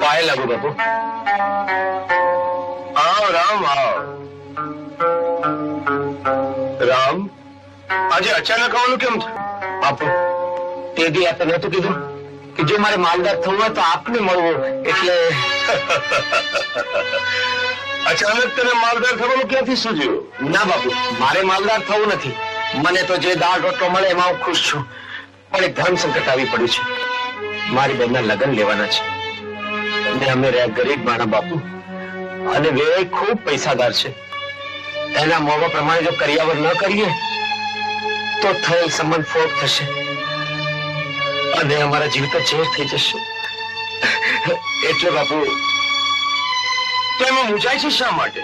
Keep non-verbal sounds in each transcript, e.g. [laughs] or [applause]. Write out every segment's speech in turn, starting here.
પાય લાગુ બાપુ આવ રામ આવ રામ આજે અચાનક આવવાનું કેમ છે બાપુ તે દી આપે નહોતું કીધું કે જો મારે માલદાર થવું હોય તો આપને મળવું એટલે અચાનક તને માલદાર થવાનું ક્યાંથી સૂજ્યું ના બાપુ મારે માલદાર થવું નથી મને તો જે દાળ રોટલો મળે એમાં હું ખુશ છું પણ એક ધન સંકટ આવી પડ્યું છે. મારી બેનના લગ્ન લેવાના છે. અને અમે રહ્યા ગરીબ મારા બાપુ. અને વે ખૂબ પૈસાદાર છે. એના મોવા પ્રમાણે જો કરિયાવર ન કરીએ, તો થયેલ સંબંધ ફોટ થશે. અને અમારા જીવ તો ઝેર થઈ જશે. એટલે બાપુ તો એમાં મૂંઝાય છે શા માટે?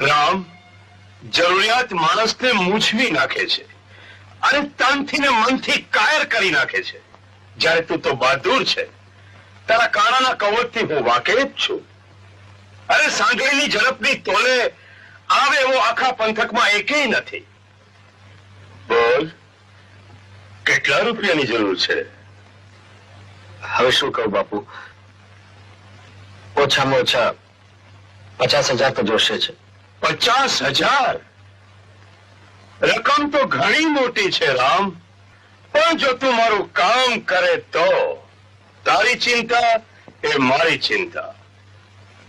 રામ જરૂરિયાત માણસને મૂછવી નાખે છે. અને તનથી ને મનથી કાયર કરી નાખે છે. જ્યારે તું તો બહાદુર છે તારા કાણાના કવચથી હું વાકેફ છું. અરે સાંકળીની ઝડપની તોલે આવે એવો આખા પંથકમાં એકેય નથી. બોલ કેટલા રૂપિયાની જરૂર છે? હવે શું કહું બાપુ? ઓછામાં ઓછા પચાસ હજાર તો જોશે છે પચાસ હજાર? રકમ તો ઘણી મોટી છે રામ. પણ જો તું મારું કામ કરે તો તારી ચિંતા એ મારી ચિંતા.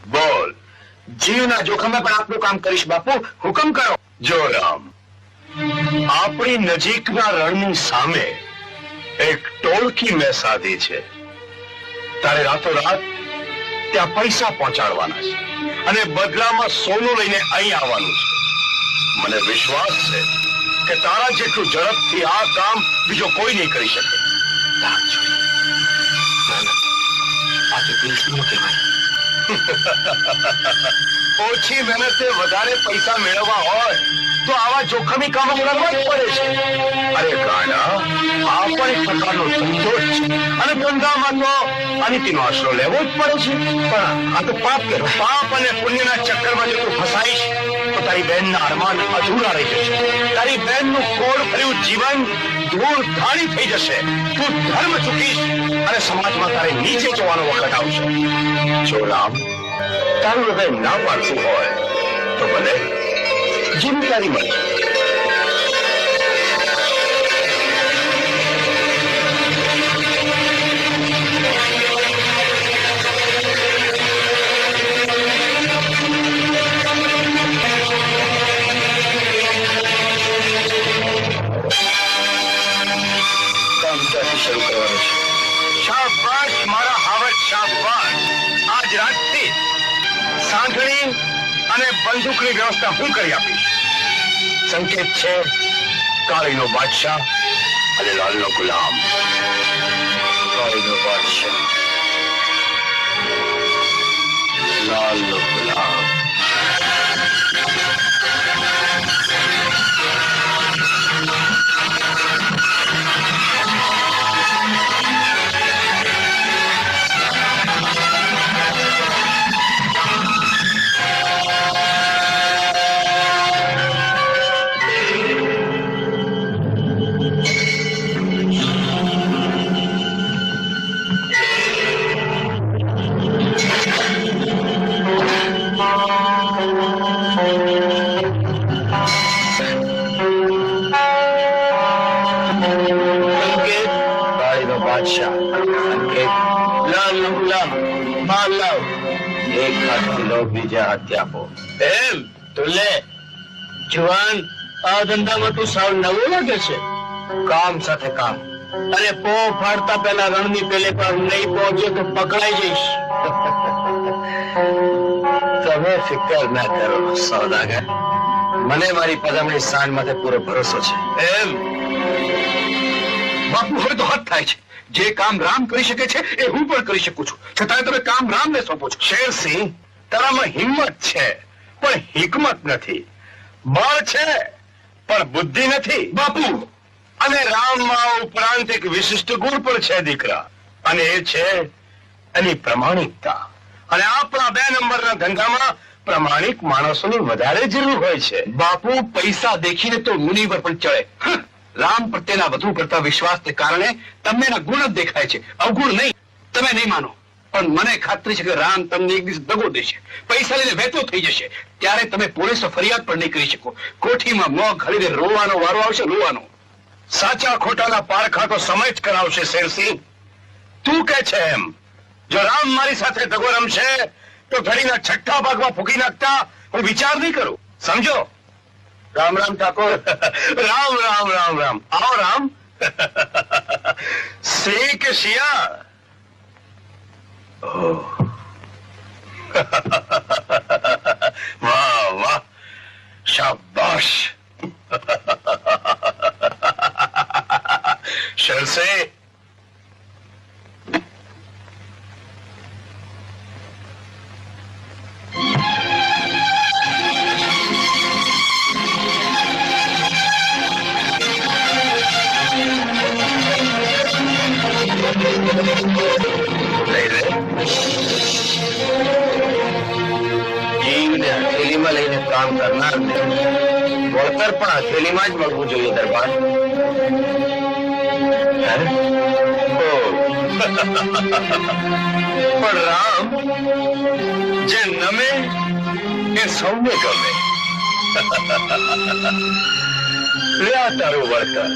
બોલ, જીવના જોખમે પણ આપનું કામ કરીશ બાપુ. હુકમ કરો. જો રામ, આપણી નજીકના રણની સામે એક ટોળકી મેં સાધી છે. તારે રાતોરાત ત્યાં પૈસા પહોંચાડવાના છે અને બદલામાં સોનું લઈને અહીં આવવાનું છે. મને વિશ્વાસ છે કે તારા જેટલું ઝડપથી આ કામ બીજો કોઈ નહીં કરી શકે. [laughs] ઓછી મહેનતે વધારે પૈસા મેળવવા હોય, તો આવા જોખમી કામો કરવા જ પડે છે. અરે ગાડા, આ પણ એક પ્રકારનો જ છે. અને ધંધામાં તો અનિતિનો આશરો લેવો જ પડે છે. પણ આ તો પાપ કે પાપ અને પુણ્યના ચક્કરમાં જો તું ફસાઈશ તારી બહેનના અરમાન અધૂરા રહી જશે. તારી બહેનનું કોડ ભર્યું જીવન ધૂળ ધાણી થઈ જશે. તું ધર્મ ચૂકીશ અને સમાજમાં તારે નીચે જવાનો વખત આવશે. જો રામ તારું હૃદય ના પાડતું હોય, તો ભલે. જેમ તારી મરજી. શરૂ કરવાનું છે શાબાશ, મારા હાવટ શાબાશ. આજ રાતથી સાંકળી અને બંદૂકની વ્યવસ્થા હું કરી આપીશ. સંકેત છે, કાળીનો બાદશાહ અને લાલનો ગુલામ. કાળીનો બાદશાહ. લાલનો ગુલામ. હાથથી આપો. એમ? તો લે. જવાન આ ધંધામાં તું સાવ નવો લાગે છે. કામ સાથે કામ. અને પો ફાડતા પહેલા રણની પેલે પર નહીં પહોંચે તો પકડાઈ જઈશ. [laughs] તમે ફિકર ના કરો સૌદાગર. મને મારી પદમની સાંજ માટે પૂરો ભરોસો છે. એમ? બાપુ હવે તો હાથ થાય છે. જે કામ રામ કરી શકે છે એ હું પણ કરી શકું છું. છતાં તમે કામ રામને સોંપો છો. શેરસિંહ તારામાં હિંમત છે પણ હિકમત નથી. બળ છે પણ બુદ્ધિ નથી. બાપુ! અને રામમાં ઉપરાંત એક વિશિષ્ટ ગુણ પણ છે દીકરા. અને એ છે એની પ્રમાણિકતા. અને આપણા બે નંબરના ધંધામાં પ્રમાણિક માણસોની વધારે જરૂર હોય છે. બાપુ પૈસા દેખીને તો મુનિ પર પણ ચડે. રામ પ્રત્યેના વધુ પડતા વિશ્વાસને કારણે તમને ગુણ જ દેખાય છે. અવગુણ નહીં. તમે નહીં માનો. પણ મને ખાતરી છે કે રામ તમને એક દિવસ દગો દેશે. પૈસા લઈને વહેતો થઈ જશે. ત્યારે તમે પોલીસ ફરિયાદ પણ નહીં કરી શકો. કોઠીમાં મોં ઘડીને રોવાનો વારો આવશે, રોવાનો. સાચા ખોટાના પારખા તો સમય જ કરાવશે, શેરસિંહ. તું કે છે એમ, જો રામ મારી સાથે દગો રમશે, તો ઘડીના છઠ્ઠા ભાગમાં ફૂકી નાખતા હું વિચાર નહીં કરું. સમજો? રામ રામ ઠાકોર. રામ રામ રામ રામ. આવો રામ. [laughs] શ્રી કે શિયાળ ha ha ha હથેલીમાં લઈને કામ કરનારને વળતર પણ હથેલીમાં જ મળવું જોઈએ, દરબાર. [laughs] પણ રામ, જે નમે, એ સૌને ગમે. [laughs] આ તારું વળતર.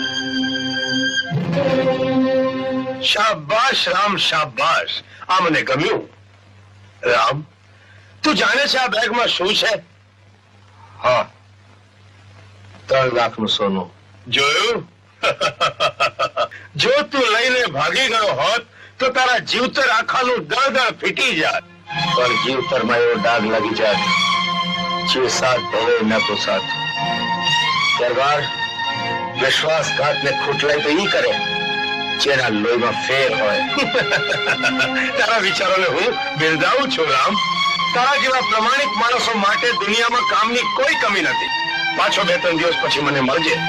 શાબાશ, રામ, શાબાશ. આ મને ગમ્યું. રામ, તું જાણે છે આ બેગમાં શું છે? ત્રણ લાખનું સોનું. જોયું? જો તું લઈને ભાગી ગયો હોત, તો તારા જીવતર આખાનું દળ ફીટી જાત. પણ જીવતરમાં એવો ડાઘ લાગી જાત, જે સાથ ભવે ન તો સાથ. દરબાર વિશ્વાસઘાત ને ખોટલાઈ તો ઈ કરે, જેના લોહીમાં ફેર હોય. [laughs] તારા વિચારોને હું બિરદાવું છું, રામ. તારા જેવા પ્રમાણિક માણસો માટે દુનિયામાં કામની કોઈ કમી નથી. પાછો બે ત્રણ દિવસ પછી મને મળજે.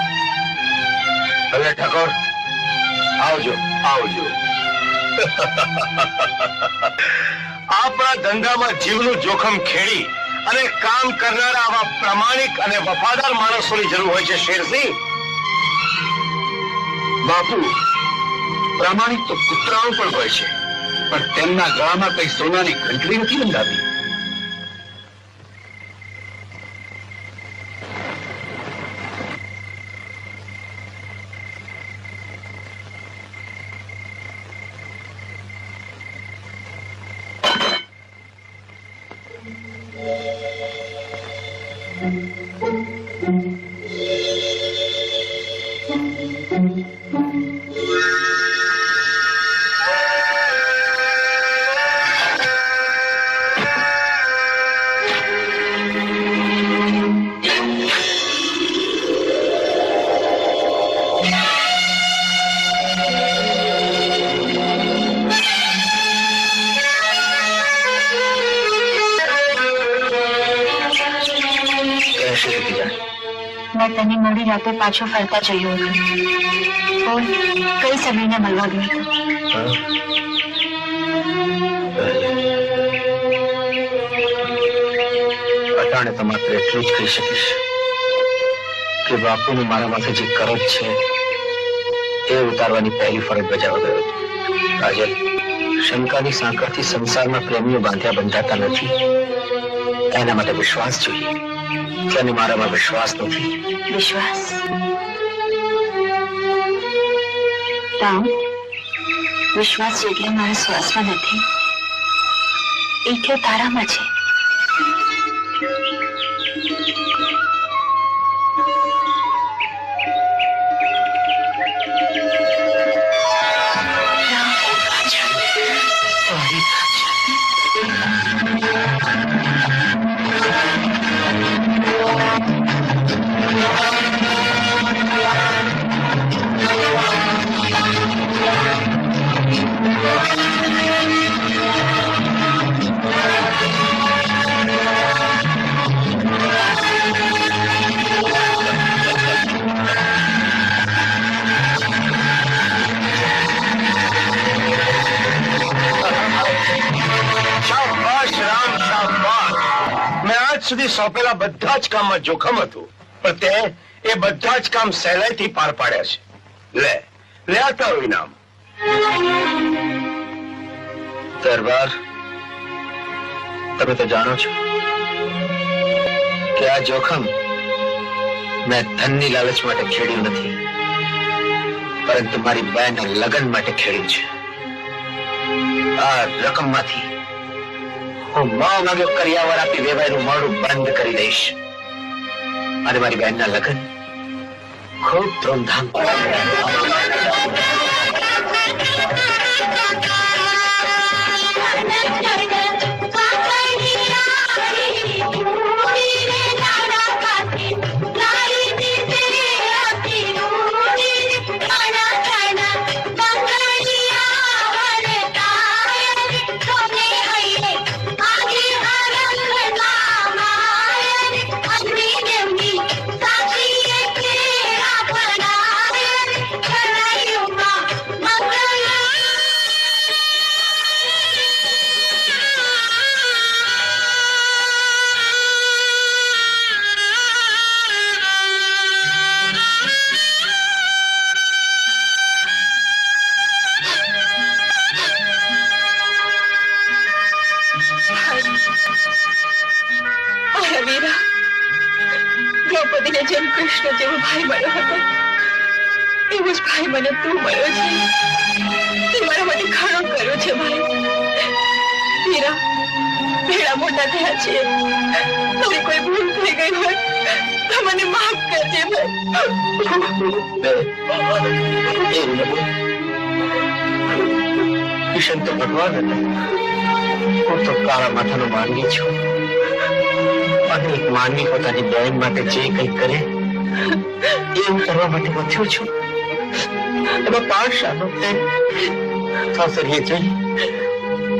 હવે ઠાકોર, આવજો આવજો. [laughs] આપણા ધંધામાં જીવનું જોખમ ખેડી અને કામ કરનારા આવા પ્રમાણિક અને વફાદાર માણસોની જરૂર હોય છે, શેરસિંહ. બાપુ, પ્રામાણિક તો કૂતરાઓ પણ હોય છે, પણ તેમના ગળામાં કઈ સોનાની ઘંટડી નથી બંધાવી રાતે પાછો ફરતા જોયો હતો બોલ કઈ સમયને મળવા ગયો? અટાણે તો માત્ર એટલું જ કહી શકીશ કે બાપુનું મારા માથે જે કરજ છે, એ ઉતારવાની પહેલી ફરજ બજાવો ગયો હતો. શંકાની સાંકળથી સંસારમાં પ્રેમીઓ બાંધ્યા બંધાતા નથી. એના માટે વિશ્વાસ જોઈએ. તેને મારામાં વિશ્વાસ નથી? વિશ્વાસ? રામ વિશ્વાસ જેટલો મારા શ્વાસમાં નથી. એટલો તારામાં છે. સુધી સોંપેલા બધા જ કામમાં જોખમ હતું, પણ તે એ બધા જ કામ સહેલાઈથી પાર પાડ્યા છે. લે લે તારું ઇનામ. દરબાર, તમે તો જાણો છો કે આ જોખમ મેં ધનની લાલચ માટે ખેડ્યું નથી, પરંતુ મારી બહેનના લગ્ન માટે ખેડ્યું છે. આ રકમમાંથી હું મા માગ્યો કરિયાવર આપી વેવાયનું મોડું બંધ કરી દઈશ. અને મારી બહેનના લગ્ન ખૂબ ધૂમધામ ભેળા છીએ તારી કોઈ ભૂલ થઈ ગઈ હોય, તો મને માફ કરજે. કિશન તો ભગવાન હતા. હું તો કાળા માથાનો માનવી છું. અને એક માનવી પોતાની બહેન માટે જે કંઈ કરે એ હું કરવા માટે મથ્યો છું. એમાં પાર શાનો સાસરીએ જઈ.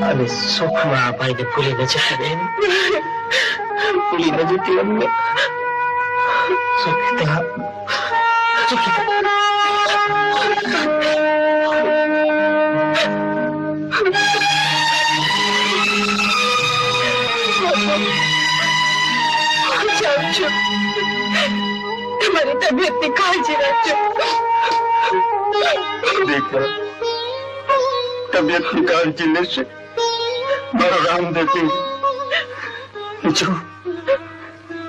અને સુખમાં ભાઈને ભૂલી ન જતી બેન ભૂલી ન જતી અમને સુખિતા સુખિતા જાઉં છું તમારી કાળજી રાખજો તબિયતની કાળજી લેશે મારો રામદેવ જો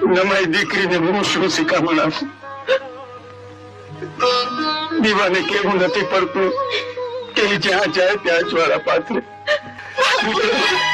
નમાઈ દીકરીને હું શું શિખામણ આપું? દીવાને કેવું નથી પડતું કે જ્યાં જાય ત્યાં જ્વાળા પાથરે દાદી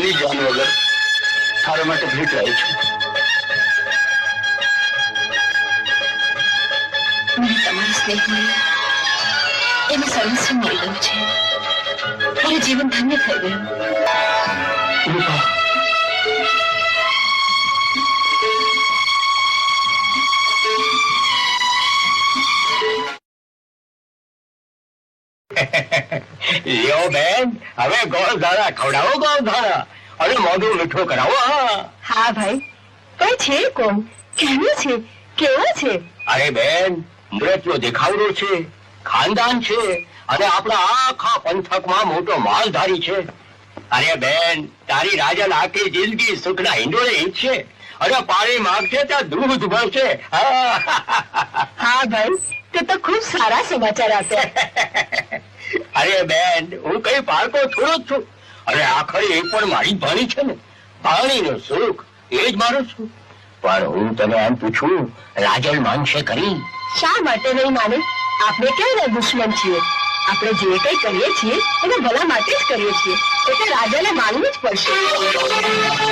બાની જાન વગર તારા માટે ભેટ લાવી છું. તમારો સર્વસ્વ મળી ગયું છે. મારું જીવન ધન્ય થઈ ગયું. લ્યો બેન હવે ગોળ ધારા ખવડાવો ગોળ ધારા અને મોઢું મીઠું કરાવો હા. હા ભાઈ. પણ છે કોણ? કેવું છે? કેવો છે? અરે બેન મૃત્યુ દેખાવડો છે ખાનદાન છે અને આપણા આખા પંથકમાં મોટો માલધારી છે. અરે બેન તારી રાજન આખી જિંદગી સુખના હિંડોળે ઈચ્છે. અરે પાણી માગશે ત્યાં દૂધ ભરશે હા. ભાઈ તે તો ખૂબ સારા સમાચાર આપ્યા. અરે બેન હું કઈ પારકો થોડો જ છું. અરે આખરે એ પણ મારી ભાણી છે ને. પાણીનું સુખ એ જ મારું છું. પણ હું તને એમ પૂછું રાજલ માનશે કરી શા માટે નહીં માને? આપણે ક્યાં દુશ્મન છીએ? આપણે જે કઈ કરીએ છીએ એને ભલા માટે જ કરીએ છીએ. એટલે રાજાને માનવું જ પડશે.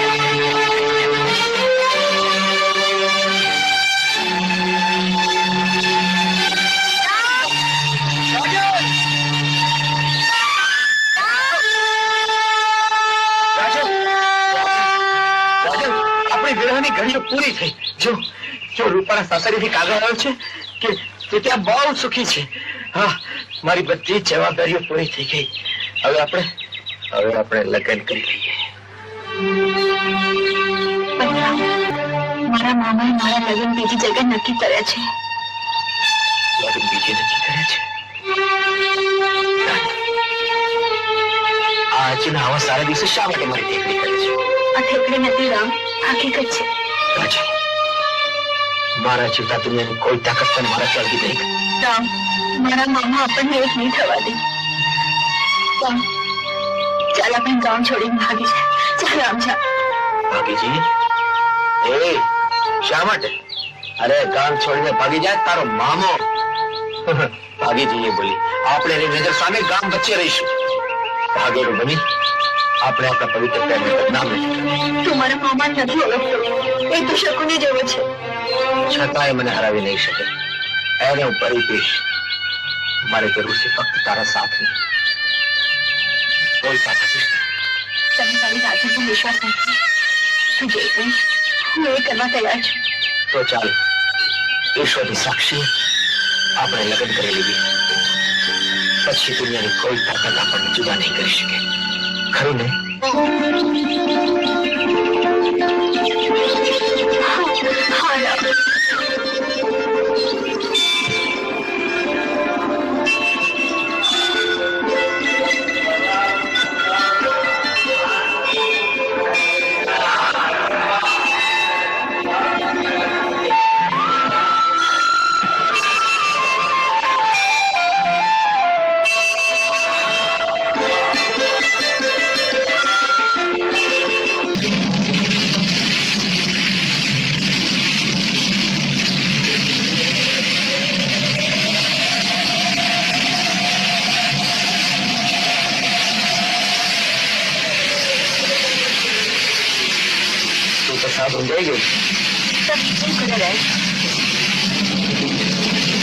વિરહની પૂરી થઈ. જો જો રૂપાના સાસરીથી કાગળ આવ્યો છે કે તું ત્યાં બહુ સુખી છે. હા મારી બધી જવાબદારીઓ પૂરી થઈ ગઈ. હવે આપણે હવે આપણે લગ્ન કરી લઈએ. મારા મામાએ મારા લગ્ન બીજી જગ્યાએ નક્કી કર્યા છે. લગ્ન બીજી નક્કી કર્યા છે? આજના આવા સારા દિવસે શા માટે મારી ટેકડી કરે છે? આ ઠેકડી નથી રામ. હકીકત છે. રાજન મારા જીવતા દુનિયાની કોઈ તાકાત તને મારા ચાલતી નહીં રામ મારા મામા આપણને એક નહીં થવા દે. ચાલ આપણે ગામ છોડીને ભાગી જાય ચાલ રામ જા. ભાગીજી? એ શા માટે? અરે ગામ છોડીને ભાગી જાય તારો મામો. [laughs] ભાગી જઈએ બોલી આપણે નજર સામે ગામ વચ્ચે રહીશું. ભાગેરો બની? આપણે આપણા પવિત્ર પ્રેમને બદનામ તું મારા મામા નથી ઓળખતો એ તો શકુની જેવો છે. છતાંય મને હરાવી નહીં શકે. એને હું પરિપીશ મારે જરૂર છે ફક્ત તારા સાથની કોઈ નથી. તને તારી રાજી પર વિશ્વાસ નથી. તું જે કહીશ હું એ કરવા તૈયાર છું. તો ચાલ. ઈશ્વરની સાક્ષી આપણે લગ્ન કરી લીધી પછી દુનિયાની કોઈ તાકાત આપણને જુદા નહીં કરી શકે. ખરું ને હા રામ તું તો સાવ સમજાઈ ગઈ તબ શું કરે રહે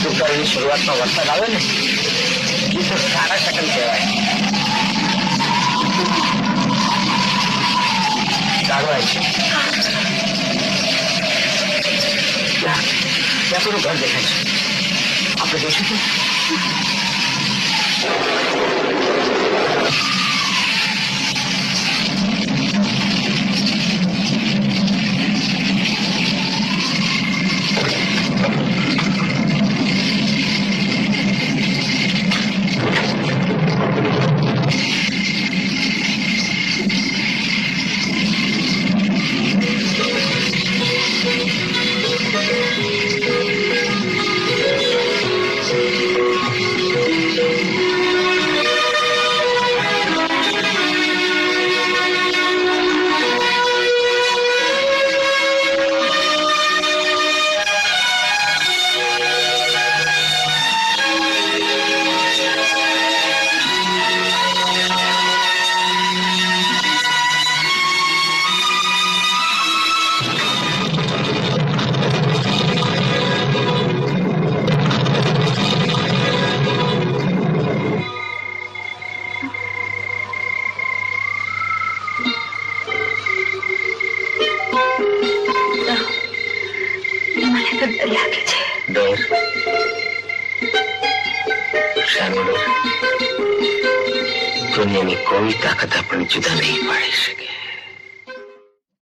ઉત્તરાયણની શરૂઆતમાં વરસાદ આવે ને એ તો સારા શકલ કહેવાય સારું આવે છે ત્યાં ત્યાં કોઈનું ઘર દેખાય છે આપણે જોઈશું